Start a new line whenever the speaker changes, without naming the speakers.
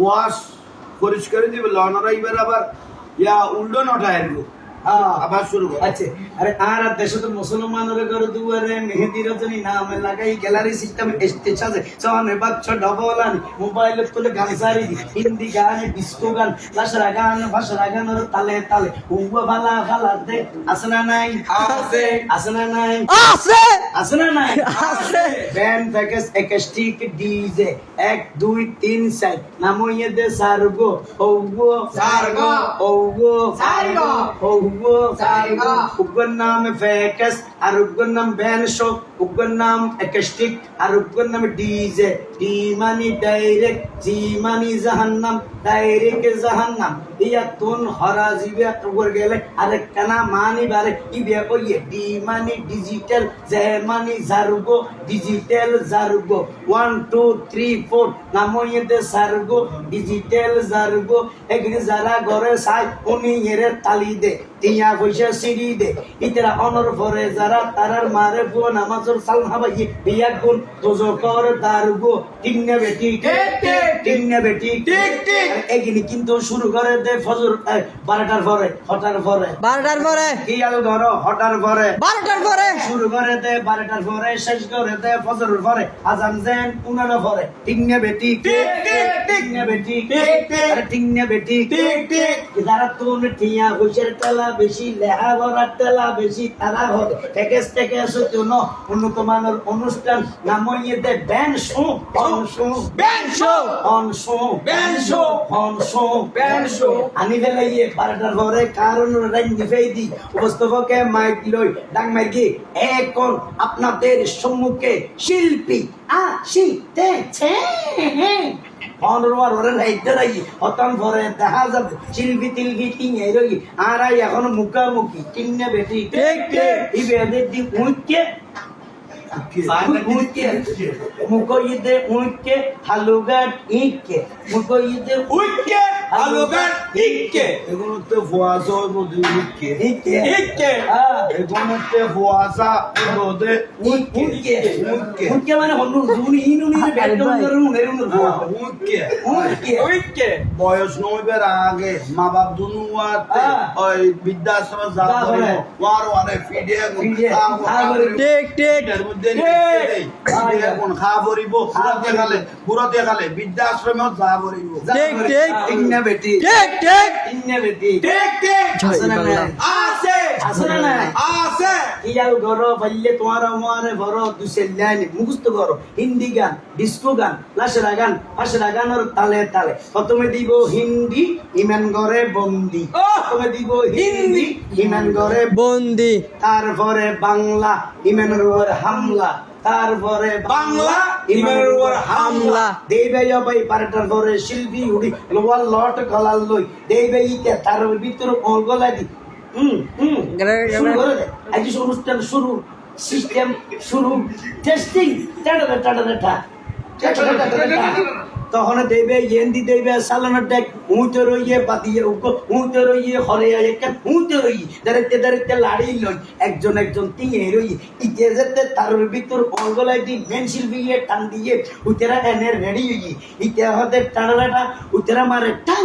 Wash পরিষ্কার দিবে লনারা এবার আবার। ইয়া উল্টো নটা আসব আবার শুরু করো
আচ্ছা আরে আর দেশে তো মুসলমানের ঘর দুয়ারে মেহেদি রজনী নামে লাগাই গ্যালারি সিস্টেম স্টেজ আছে সনে বাচ্চ ডবল আন মোবাইল তুলে গান সারি হিন্দি গান ডিস্কো গান লাসরা গান ভাষরা গান ওর তালে তালে। উবা ভালা ভালা দে আসনা নাই
আছে।
আসনা নাই।
আছে।
আসনা নাই
আছে।
ব্যান্ড প্যাকেজ একাস্টিক ডিজে এক দুই তিন চার নামইয়ে দে সারগো ওগো
সারগো।
ওগো
সারগো।
ওগো
সারগো।
উগ্র নাম ফ্যাকাস আর উগ্র নাম ব্যান শো উগ্র নাম একাস্টিক, আর উগ্র নাম ডিজে ডি মানি ডাইরেক্ট, জি মানি জাহান্নাম, ডাইরেক্ট জাহান্নাম। ইয়া তুন হরা জিবে উগ্র গেলে, আরে কানা মানি বারে ইবে কইয়ে ডি মানি ডিজিটাল, জে মানি জারুগো, ডিজিটাল জারুগো। ওয়ান, টু, থ্রি, ফোর নাম ইয়েতে সারগো, ডিজিটাল জারুগো। এগিয়ে যারা ঘরে সাই উনি এর তালি দে। টিয়া পয়সা সিঁড়ি দে ইতরা অনর পরে যারা তারার মারে বুয়া নামাজর সাল হাবাই বিয়া গুণ তোজো কর দারুগো ঠিক না বেটি।
ঠিক
বেটি?
ঠিক, ঠিক।
এগিনি কিন্তু শুরু করে দে ফজর বারোটার পরে হটার পরে।
বারোটার পরে।
কিয়াল ঘর হটার পরে।
বারোটার পরে।
শুরু করে দে বারোটার পরে শেষ করে দে ফজরের পরে। আজান দেন উনানো পরে। ঠিক না বেটি?
ঠিক, ঠিক,
ঠিক। না বেটি?
ঠিক, ঠিক।
আরে ঠিক বেটি। যারা তুন টিয়া বৈশের তেলা বেশি লেহা ভরার তেলা বেশি তারা উন্নত মানের অনুষ্ঠান ban show on show.
Ban show.
On show.
Ban show.
On show.
Ban show.
আনি ফেলাইয়ে বারোটার পরে কারণ রাইন উপস্থাপকে মাইক লই। ডাং মাইকি এখন আপনাদের সম্মুখে শিল্পী আসিতেছে। অনরোয়ার ওরে রাইতে রাই হতাম ভরে দেখা যাবে শিল্পী তিলপি টিঙে রই আর এখন মুখামুখি টিঙে বেটি
ঠিক, ঠিক।
ইবে দি উইকে মুখইতে উইকে হালুগাট ইকে মুখইতে
উইকে আলুগান ইকে এগুলোতে ফোয়াসা বদি উইকে।
ইকে
ইকে
হ্যাঁ
এগুলোতে ফোয়াসা বদি
উইকে।
উইকে।
উইকে। মানে হনু জুনি ইনুনি ব্যাকগ্রাউন্ড করুন এরুন
উইকে।
উইকে।
উইকে। বয়স নইবার আগে মা বাপ দুনু। ওই। ওয়ার ওয়ারে খাব কোন খা ভরিব পুরাতে খালে পুরাতে খালে বৃদ্ধাশ্রমত যা ভরিব।
ঠিক, ঠিক।
ইন্না বেটি।
ঠিক ঠিক
ইন্না বেটি।
ঠিক ঠিক
আছে না?
আছে।
তোমার আমারে লাইন মুখস্থ করো। হিন্দি গান ডিস্কো গান গান ফাসরা গানের তালে তালে। প্রথমে দিব হিন্দি ইমান বন্দি! প্রথমে দিব হিন্দি ইমান
বন্দি।
তারপরে বাংলা ইমানের উপর হামলা। তারপরে
বাংলা, ইমানের উপর হামলা।
দেবে ভাই পারটার পরে শিল্পী উড়ি লোয়ার লট গলাল লই। দেবে ইতে তার ভিতর গলা দি হুম হুম। অনুষ্ঠান শুরু সিস্টেম শুরু টেস্টিং তখন দেবে ইয়েন্দি দেবে সালানা টেক উঁতে রইয়ে বাদিয়ে উকো উঁতে রইয়ে হরে উঁতে রই দাঁড়াইতে দাঁড়াইতে লাড়ি লই। একজন একজন তিয়ে রই ইতে যেতে তার ভিতর অঙ্গলাই দি শিল্পী ইয়ে টান দিয়ে উতেরা এনে রেডি হই ইতে হতে টাড়াটা উতেরা মারে টাং